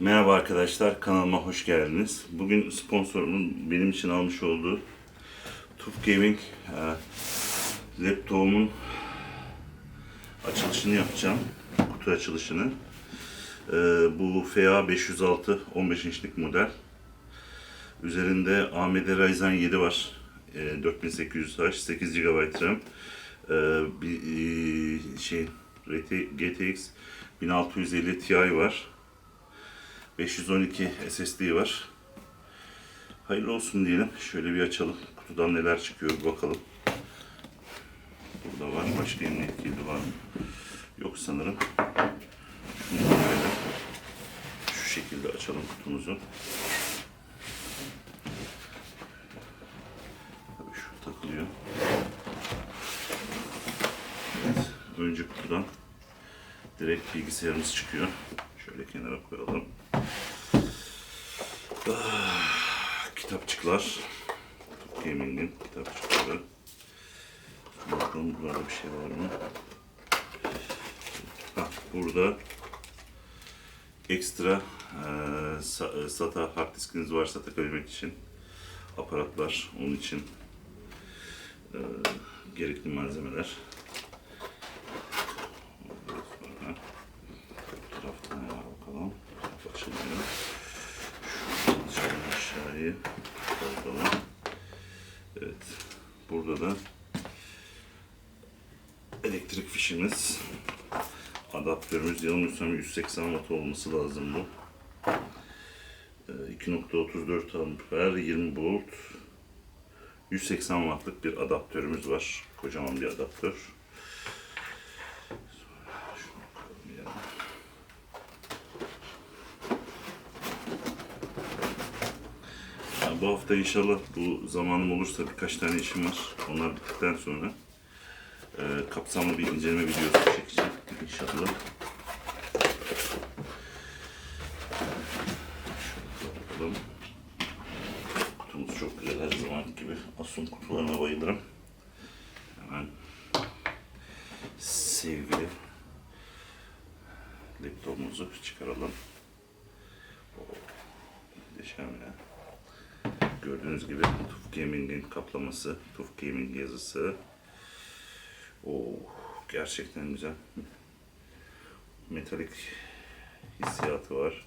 Merhaba arkadaşlar, kanalıma hoş geldiniz. Bugün sponsorumun benim için almış olduğu TUF Gaming e, laptopumun açılışını yapacağım. Kutu açılışını. E, bu FA 506 15 inçlik model. Üzerinde AMD Ryzen 7 var. E, 4800H, 8 GB RAM. E, bir e, şey RT GTX 1650 Ti var. 512 SSD var. Hayırlı olsun diyelim. Şöyle bir açalım. Kutudan neler çıkıyor bir bakalım. Burada var. Başka emniyet kilidi var mı? Yok sanırım. Böyle şu şekilde açalım kutumuzu. Tabii şu takılıyor. Evet. Önce kutudan direkt bilgisayarımız çıkıyor. Şöyle kenara koyalım. Ah, kitapçıklar. Gaming'in kitapçıkları. Bakalım burada bir şey var mı? Hah, burada ekstra e, SATA hard diskiniz varsa takabilmek için aparatlar, onun için e, gerekli malzemeler. Sonra bu taraftan ayağa bakalım. Bu taraf açılmıyor. Şuradan açalım aşağıyı. Bakalım. Evet. Burada da elektrik fişimiz. Adaptörümüz yanılmıyorsam 180 watt olması lazım bu. Ee, 2.34 amper 20 volt 180 wattlık bir adaptörümüz var. Kocaman bir adaptör. Şunu koyalım yerine. Bu hafta inşallah bu zamanım olursa birkaç tane işim var. Onlar bittikten sonra e, kapsamlı bir inceleme videosu çekeceğim inşallah. Kutumuz çok güzel her zaman gibi. Asun kutularına bayılırım. Hemen sevgili laptopumuzu çıkaralım. Oo, muhteşem ya. Gördüğünüz gibi TUF Gaming'in kaplaması, TUF Gaming yazısı. Oo, gerçekten güzel. Metalik hissiyatı var.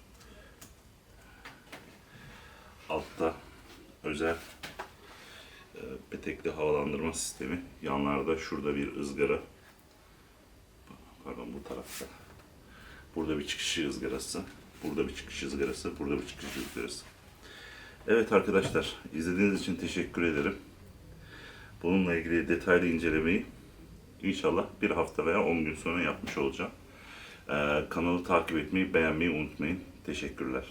Altta özel e, petekli havalandırma sistemi. Yanlarda şurada bir ızgara. Pardon bu tarafta. Burada bir çıkışı ızgarası. Burada bir çıkış ızgarası. Burada bir çıkış ızgarası. Evet arkadaşlar, izlediğiniz için teşekkür ederim. Bununla ilgili detaylı incelemeyi inşallah bir hafta veya 10 gün sonra yapmış olacağım. Ee, kanalı takip etmeyi, beğenmeyi unutmayın. Teşekkürler.